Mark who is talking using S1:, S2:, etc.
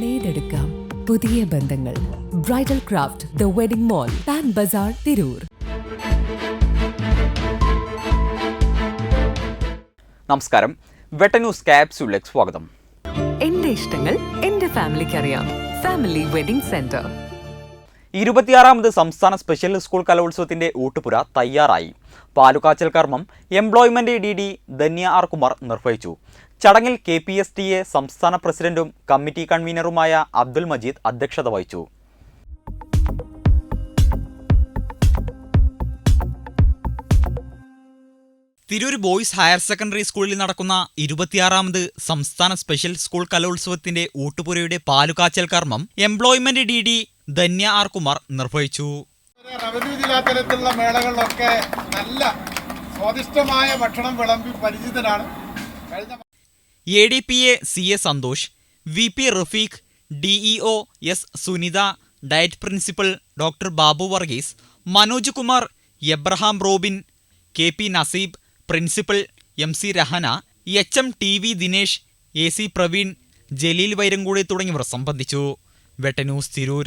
S1: നേടെടുക്കാം പുതിയ ബന്ധങ്ങൾ. Bridal craft the wedding mall Pan Bazaar Tirur
S2: നമസ്കാരം. വെട്ട ന്യൂസ് ക്യാപ്സ്യൂളിലേക്ക് സ്വാഗതം.
S1: എന്റെ ഇഷ്ടങ്ങൾ എന്റെ ഫാമിലിക്ക് അറിയാം ഫാമിലി വെഡിംഗ് സെന്റർ
S2: ഇരുപത്തിയാറാമത് സംസ്ഥാന സ്പെഷ്യൽ സ്കൂൾ കലോത്സവത്തിന്റെ ഊട്ടുപുര തയ്യാറായി. പാലുകാച്ചൽ കർമ്മം employment D D Dhanya R Kumar നിർവഹിച്ചു. ചടങ്ങിൽ K P S T A സംസ്ഥാന പ്രസിഡന്റും കമ്മിറ്റി കൺവീനറുമായ അബ്ദുൽ മജീദ് അധ്യക്ഷത വഹിച്ചു. തിരൂർ ബോയ്സ് ഹയർ സെക്കൻഡറി സ്കൂളിൽ നടക്കുന്ന ഇരുപത്തിയാറാമത് സംസ്ഥാന സ്പെഷ്യൽ സ്കൂൾ കലോത്സവത്തിന്റെ ഊട്ടുപുരയുടെ പാലുകാച്ചൽ കർമ്മം employment D D Dhanya R Kumar നിർവഹിച്ചു.
S3: റവന്യൂ ജില്ലാ തലത്തിലുള്ള മേളകളിലൊക്കെ നല്ല സ്വാദിഷ്ടമായ ഭക്ഷണം വിളമ്പി പരിചിതനാണ്.
S2: A D P A C A Santhosh V P Rafeeq DEO S Sunitha DIET principal doctor Babu Varghese Manoj Kumar Abraham Robin K P Naseeb principal M C Rehana H M T V Dinesh A C Praveen Jaleel Vairankodi തുടങ്ങിയവർ സംബന്ധിച്ചു. വെട്ടന്യൂസ് തിരൂർ.